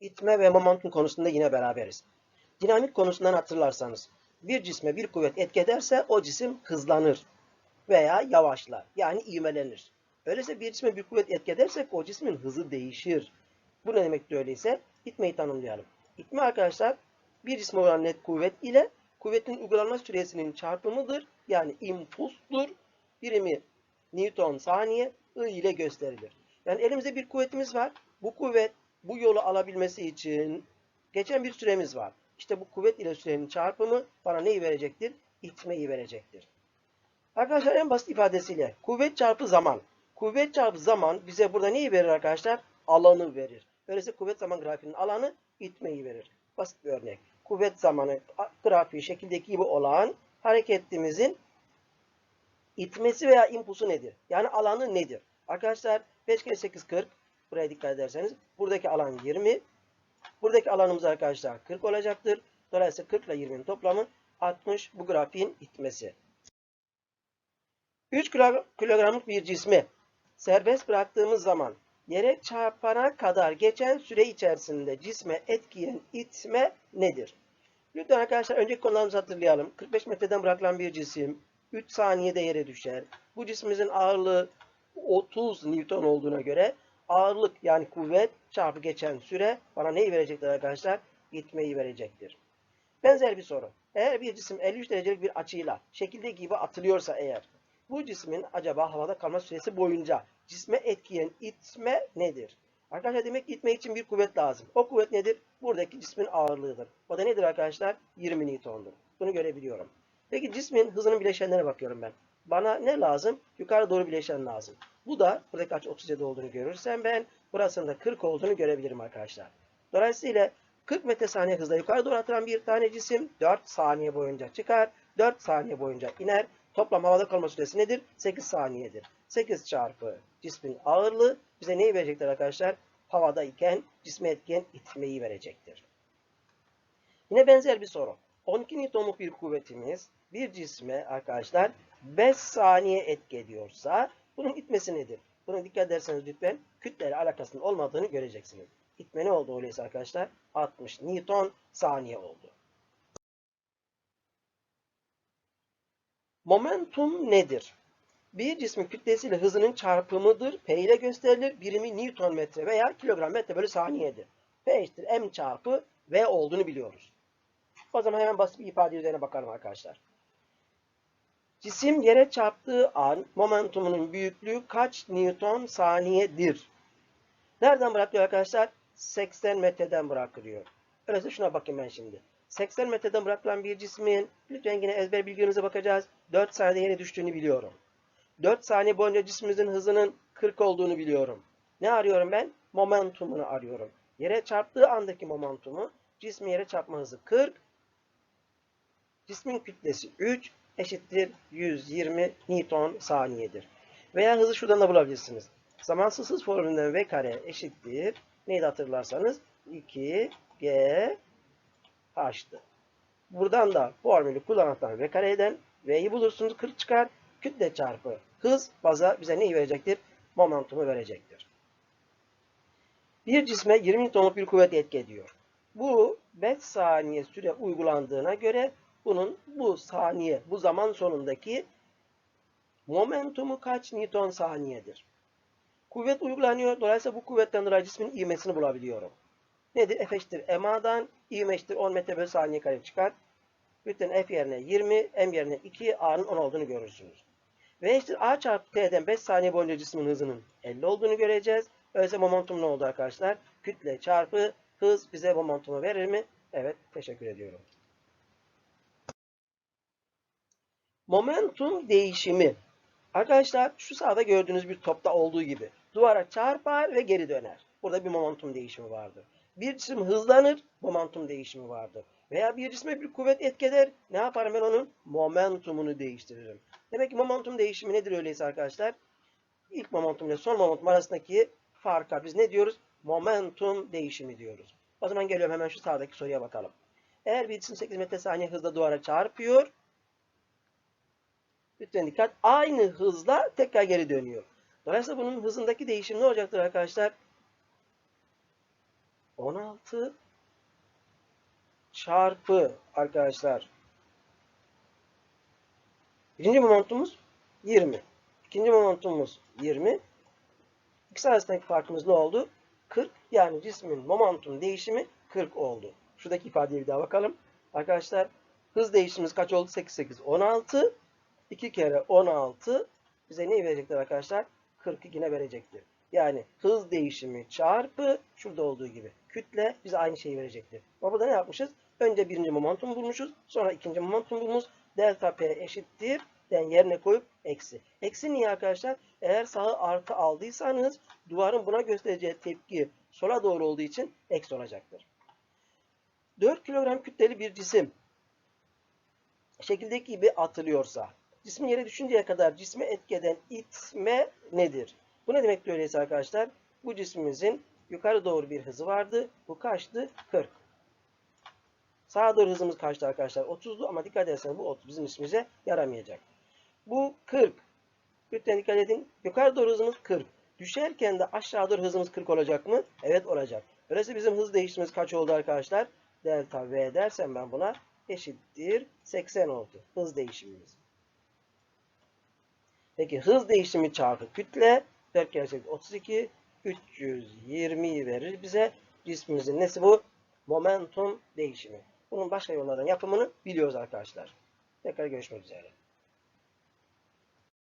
İtme ve momentum konusunda yine beraberiz. Dinamik konusundan hatırlarsanız bir cisme bir kuvvet etki ederse o cisim hızlanır veya yavaşlar yani ivmelenir. Öyleyse bir cisme bir kuvvet etki edersek o cismin hızı değişir. Bu ne demektir öyleyse? İtmeyi tanımlayalım. İtme arkadaşlar bir cisme olan net kuvvet ile kuvvetin uygulanma süresinin çarpımıdır. Yani impulstur. Birimi Newton saniye I ile gösterilir. Yani elimizde bir kuvvetimiz var. Bu kuvvet bu yolu alabilmesi için geçen bir süremiz var. İşte bu kuvvet ile sürenin çarpımı bana neyi verecektir? İtmeyi verecektir. Arkadaşlar en basit ifadesiyle kuvvet çarpı zaman. Kuvvet çarpı zaman bize burada neyi verir arkadaşlar? Alanı verir. Öyleyse kuvvet zaman grafiğinin alanı itmeyi verir. Basit bir örnek. Kuvvet zamanı grafiği şekildeki gibi olan hareketimizin itmesi veya impulsu nedir? Yani alanı nedir? Arkadaşlar 5 kere 8 40. Buraya dikkat ederseniz buradaki alan 20. Buradaki alanımız arkadaşlar 40 olacaktır. Dolayısıyla 40 ile 20'nin toplamı 60 bu grafiğin itmesi. 3 kilogramlık bir cismi serbest bıraktığımız zaman yere çarpana kadar geçen süre içerisinde cisme etkiyen itme nedir? Lütfen arkadaşlar önceki konularımızı hatırlayalım. 45 metreden bırakılan bir cisim 3 saniyede yere düşer. Bu cismimizin ağırlığı 30 Newton olduğuna göre ağırlık yani kuvvet çarpı geçen süre bana neyi verecektir arkadaşlar? İtmeyi verecektir. Benzer bir soru. Eğer bir cisim 53 derecelik bir açıyla şekilde gibi atılıyorsa eğer bu cismin acaba havada kalma süresi boyunca cisme etkiyen itme nedir? Arkadaşlar demek ki itme için bir kuvvet lazım. O kuvvet nedir? Buradaki cismin ağırlığıdır. O da nedir arkadaşlar? 20 Newton'dur. Bunu görebiliyorum. Peki cismin hızının bileşenlerine bakıyorum ben. Bana ne lazım? Yukarı doğru bileşen lazım. Bu da buradaki açı 37 olduğunu görürsem ben burasının da 40 olduğunu görebilirim arkadaşlar. Dolayısıyla 40 metre saniye hızla yukarı doğru atılan bir tane cisim 4 saniye boyunca çıkar. 4 saniye boyunca iner. Toplam havada kalma süresi nedir? 8 saniyedir. 8 çarpı cismin ağırlığı bize neyi verecektir arkadaşlar? Havada iken cisme etken itmeyi verecektir. Yine benzer bir soru. 12 Newton'luk bir kuvvetimiz bir cisme arkadaşlar 5 saniye etki ediyorsa bunun itmesi nedir? Buna dikkat ederseniz lütfen kütleyle alakasının olmadığını göreceksiniz. İtme ne oldu öyleyse arkadaşlar? 60 Newton saniye oldu. Momentum nedir? Bir cismin kütlesiyle hızının çarpımıdır. P ile gösterilir. Birimi Newton metre veya kilogram metre bölü saniyedir. P eşittir M çarpı V olduğunu biliyoruz. O zaman hemen basit bir ifade üzerine bakalım arkadaşlar. Cisim yere çarptığı an momentumunun büyüklüğü kaç Newton saniyedir? Nereden bırakıyor arkadaşlar? 80 metreden bırakılıyor. Öyleyse şuna bakayım ben şimdi. 80 metreden bırakılan bir cismin, lütfen yine ezber bilgilerinize bakacağız. 4 saniyede yere düştüğünü biliyorum. 4 saniye boyunca cismimizin hızının 40 olduğunu biliyorum. Ne arıyorum ben? Momentumunu arıyorum. Yere çarptığı andaki momentumu, cismin yere çarpma hızı 40, cismin kütlesi 3 eşittir 120 Newton saniyedir. Veya hızı şuradan da bulabilirsiniz. Zamansız hız formülünden V kare eşittir. Neydi hatırlarsanız? 2 G H'tı. Buradan da formülü kullanarak V kareden V'yi bulursunuz 40 çıkar. Kütle çarpı hız baza bize neyi verecektir? Momentumu verecektir. Bir cisme 20 Newton'luk bir kuvvet etki ediyor. Bu 5 saniye süre uygulandığına göre bunun bu saniye, bu zaman sonundaki momentumu kaç Newton saniyedir? Kuvvet uygulanıyor. Dolayısıyla bu kuvvetten dolayı cismin ivmesini bulabiliyorum. Nedir? F eşittir MA'dan ivme eşittir 10 metre bölü saniye kare çıkar. Lütfen F yerine 20, M yerine 2, A'nın 10 olduğunu görürsünüz. V eşittir A çarpı T'den 5 saniye boyunca cismin hızının 50 olduğunu göreceğiz. Öyleyse momentum ne oldu arkadaşlar? Kütle çarpı hız bize momentumu verir mi? Evet, teşekkür ediyorum. Momentum değişimi. Arkadaşlar şu sağda gördüğünüz bir topta olduğu gibi duvara çarpar ve geri döner. Burada bir momentum değişimi vardır. Bir cisim hızlanır, momentum değişimi vardır. Veya bir cisme bir kuvvet etkiler, ne yaparım ben onun? Momentumunu değiştiririm. Demek ki momentum değişimi nedir öyleyse arkadaşlar? İlk momentum ile son momentum arasındaki farka biz ne diyoruz? Momentum değişimi diyoruz. O zaman geliyorum hemen şu sağdaki soruya bakalım. Eğer bir cisim 8 metre saniye hızla duvara çarpıyor, Lütfen dikkat. Aynı hızla tekrar geri dönüyor. Dolayısıyla bunun hızındaki değişim ne olacaktır arkadaşlar? 16 çarpı arkadaşlar birinci momentumumuz 20. İkinci momentumumuz 20. İkisi arasındaki farkımız ne oldu? 40. Yani cismin momentum değişimi 40 oldu. Şuradaki ifadeye bir daha bakalım. Arkadaşlar hız değişimimiz kaç oldu? 8, 8, 16. 2 kere 16 bize neyi verecektir arkadaşlar? 40'ı yine verecektir. Yani hız değişimi çarpı şurada olduğu gibi kütle bize aynı şeyi verecektir. Ama burada ne yapmışız? Önce birinci momentum bulmuşuz. Sonra ikinci momentum bulmuş. Delta P eşittir. Den yerine koyup eksi. Eksi niye arkadaşlar? Eğer sağı artı aldıysanız duvarın buna göstereceği tepki sola doğru olduğu için eksi olacaktır. 4 kilogram kütleli bir cisim şekildeki gibi atılıyorsa cismin yere düşünceye kadar cisme etkeden itme nedir? Bu ne demek öyleyse arkadaşlar? Bu cismimizin yukarı doğru bir hızı vardı. Bu kaçtı? 40. Sağa doğru hızımız kaçtı arkadaşlar? 30'du ama dikkat ederseniz bu 30 bizim işimize yaramayacak. Bu 40. Lütfen dikkat edin. Yukarı doğru hızımız 40. Düşerken de aşağı doğru hızımız 40 olacak mı? Evet olacak. Öyleyse bizim hız değişimimiz kaç oldu arkadaşlar? Delta V dersem ben buna eşittir 80 oldu. Hız değişimimiz. Peki hız değişimi çarpı kütle 4 kere 8 32 320'yi verir bize. Cismimizin nesi bu? Momentum değişimi. Bunun başka yollardan yapımını biliyoruz arkadaşlar. Tekrar görüşmek üzere.